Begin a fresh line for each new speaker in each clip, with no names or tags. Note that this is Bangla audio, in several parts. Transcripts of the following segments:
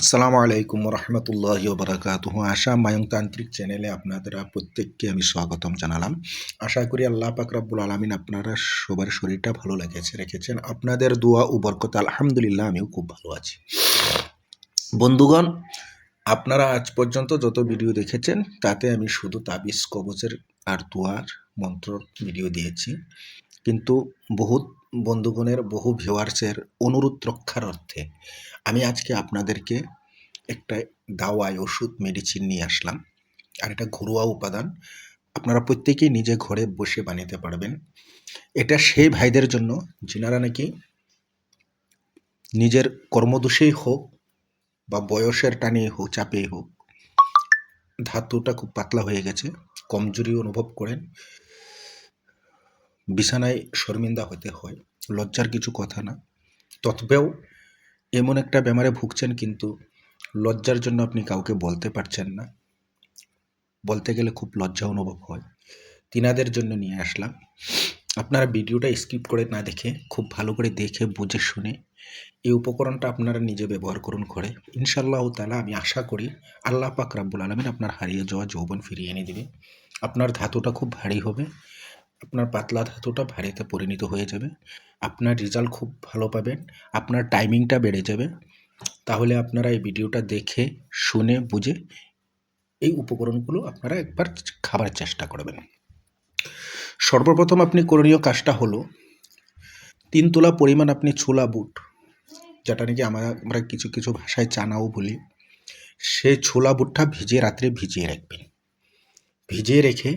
আসসালামু আলাইকুম রহমতুল্লাহ বারাকাত আশা মায়ংতান্ত্রিক চ্যানেলে আপনাদের প্রত্যেককে আমি স্বাগতম জানালাম। আশা করি আল্লাহ পাক রব্বুল আলমিন আপনারা সবার শরীরটা ভালো লেগেছে রেখেছেন। আপনাদের দোয়া ও বরকত আলহামদুলিল্লাহ আমিও খুব ভালো আছি। বন্ধুগণ, আপনারা আজ পর্যন্ত যত ভিডিও দেখেছেন, তাতে আমি শুধু তাবিজ, কবচের আর দোয়ার মন্ত্র ভিডিও দিয়েছি। কিন্তু বহুত বন্ধুগণের বহু ভিউয়ার্সের অনুরোধ রক্ষার অর্থে আমি আজকে আপনাদেরকে একটা দাওয়াই ওষুধ মেডিসিন নিয়ে আসলাম আর এটা ঘরোয়া উপাদান। আপনারা প্রত্যেকেই নিজে ঘরে বসে বানাতে পারবেন। এটা সেই ভাইদের জন্য যিনারা নাকি নিজের কর্মদোষেই হোক বা বয়সের টানেই হোক, চাপেই হোক, ধাতুটা খুব পাতলা হয়ে গেছে, কমজোরি অনুভব করেন। বিছানায় শর্মিন্দা হতে হয়, লজ্জার কিছু কথা না। তৎবেও এমন একটা বেমারে ভুগছেন কিন্তু লজ্জার জন্য আপনি কাউকে বলতে পারছেন না। বলতে গেলে খুব লজ্জা অনুভব হয়। তিনাদের জন্য নিয়ে আসলাম। আপনারা ভিডিওটা স্কিপ করে না দেখে, খুব ভালো করে দেখে, বুঝে, শুনে এই উপকরণটা আপনারা নিজে ব্যবহার করুন করে ইনশাল্লাহ তালা আমি আশা করি আল্লাহ পাক রাব্বুল আলমিন আপনার হারিয়ে যাওয়া যৌবন ফিরিয়ে এনে দেবে। আপনার ধাতুটা খুব ভারী হবে। আপনার পাতলা ধাতুটা ভারীতে পরিণত হয়ে যাবে। আপনার রেজাল্ট খুব ভালো পাবেন। আপনার টাইমিংটা বেড়ে যাবে। তাহলে আপনারা এই ভিডিওটা দেখে, শুনে, বুঝে এই উপকরণগুলো আপনারা একবার খাবার চেষ্টা করবেন। সর্বপ্রথম আপনি করণীয় কাজটা হলো, তিন তোলা পরিমাণ আপনি ছোলা বুট, যেটা নাকি আমরা আমরা কিছু কিছু ভাষায় চানাও বলি সেই ছোলা বুটটা ভিজিয়ে রাত্রে ভিজিয়ে রাখবেন। ভিজিয়ে রেখে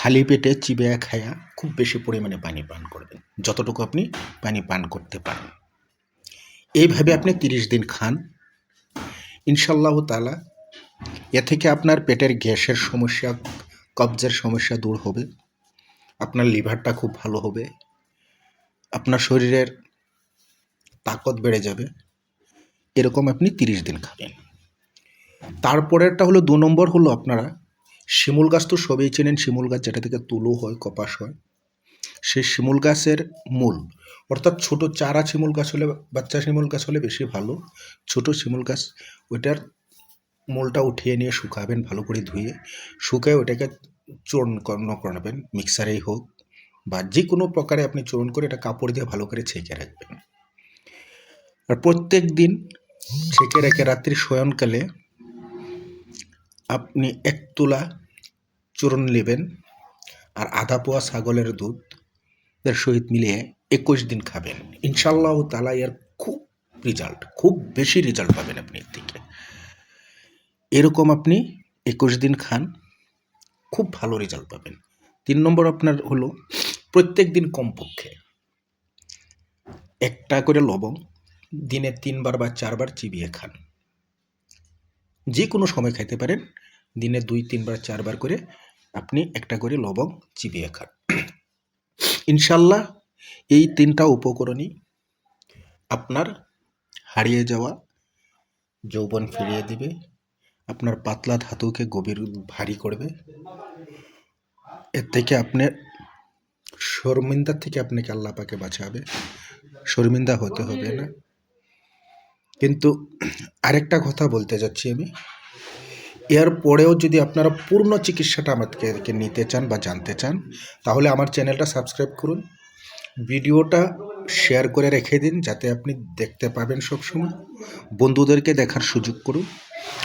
খালি পেটে চিবে খায়া খুব বেশি পরিমাণে পানি পান করবেন, যতটুকু আপনি পানি পান করতে পারেন। এইভাবে আপনি তিরিশ দিন খান। ইনশাল্লাহ তালা এ থেকে আপনার পেটের গ্যাসের সমস্যা, কবজের সমস্যা দূর হবে, আপনার লিভারটা খুব ভালো হবে, আপনার শরীরের তাকত বেড়ে যাবে, এরকম আপনি তিরিশ দিন খাবেন। তারপরেরটা হলো দু নম্বর হলো আপনারা শিমুল গাছ তো সবই চেনেন, শিমুল গাছ যেটা থেকে তুলো হয়, কপাস হয়। সেই শিমুল গাছের মূল, অর্থাৎ ছোট চারা শিমুল গাছ হলে, বাচ্চা শিমুল গাছ হলে বেশি ভালো। ছোট শিমুল গাছ, ওইটার মূলটা উঠিয়ে নিয়ে শুকাবেন, ভালো করে ধুয়ে, শুকায় ওইটাকে চূর্ণ করবেন মিক্সারেই হোক বা যে কোনো প্রকারে আপনি চূর্ণ করে এটা কাপড় দিয়ে ভালো করে ছেঁকে রাখবেন। আর প্রত্যেক দিন ছেঁকে রেখে রাত্রি শয়নকালে আপনি এক তোলা চূর্ণ নেবেন আর আধা পোয়া ছাগলের দুধ এর সহিত মিলিয়ে একুশ দিন খাবেন। ইনশাল্লাহ তালা এর খুব রেজাল্ট খুব বেশি রেজাল্ট পাবেন আপনি এর থেকে। এরকম আপনি একুশ দিন খান, খুব ভালো রেজাল্ট পাবেন। তিন নম্বর আপনার হলো প্রত্যেক দিন কমপক্ষে একটা করে লবং দিনে তিনবার বা চারবার চিবিয়ে খান। যে কোনো সময় খাইতে পারেন। দিনে দুই, তিনবার, চারবার করে আপনি একটা করে লবং চিবিয়ে খান। ইনশাল্লাহ এই তিনটা উপকরণই আপনার হারিয়ে যাওয়া যৌবন ফিরিয়ে দিবে। আপনার পাতলা ধাতুকে গভীর ভারী করবে। এর থেকে আপনার শর্মিন্দার থেকে আপনাকে আল্লাহ পাকে বাঁচাবে। শর্মিন্দা হতে হবে না। কিন্তু আরেকটা কথা বলতে যাচ্ছি আমি। এর পরেও যদি আপনারা পূর্ণ চিকিৎসাটা আমাদেরকে নিতে চান বা জানতে চান, তাহলে আমার চ্যানেলটা সাবস্ক্রাইব করুন। ভিডিওটা শেয়ার করে রেখে দিন, যাতে আপনি দেখতে পাবেন সবসময়। বন্ধুদেরকে দেখার সুযোগ করুন।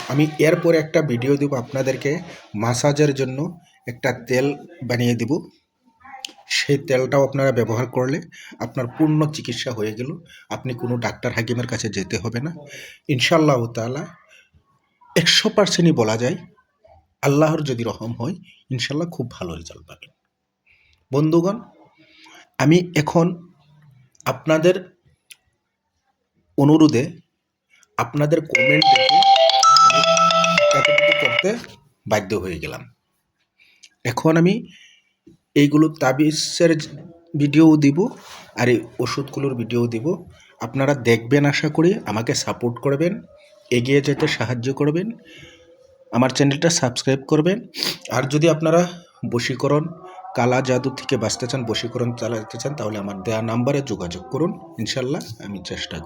আমি এরপরে একটা ভিডিও দেব আপনাদেরকে, মাসাজের জন্য একটা তেল বানিয়ে দেব। সেই তেলটাও আপনারা ব্যবহার করলে আপনার পূর্ণ চিকিৎসা হয়ে গেল। আপনি কোনো ডাক্তার হাকিমের কাছে যেতে হবে না। ইনশাল্লাহ তালা একশো পার্সেন্টই বলা যায় আল্লাহর যদি রহম হয় ইনশাল্লাহ খুব ভালো রেজাল্ট পাবেন। বন্ধুগণ, আমি এখন আপনাদের অনুরোধে আপনাদের কমেন্ট দেখে করতে বাধ্য হয়ে গেলাম। এখন আমি এইগুলো তাবিজের ভিডিও দিব, আর এই ওষুধগুলোর ভিডিও দিব। আপনারা দেখবেন আশা করি, আমাকে সাপোর্ট করবেন, এগিয়ে যেতে সাহায্য করবেন, আমার চ্যানেলটা সাবস্ক্রাইব করবেন। আর যদি আপনারা বশীকরণ, কালা জাদু থেকে বাঁচতে চান, বশীকরণ চালাতে চান, তাহলে আমার দেওয়া নাম্বারে যোগাযোগ করুন। ইনশাল্লাহ, আমি চেষ্টা করব।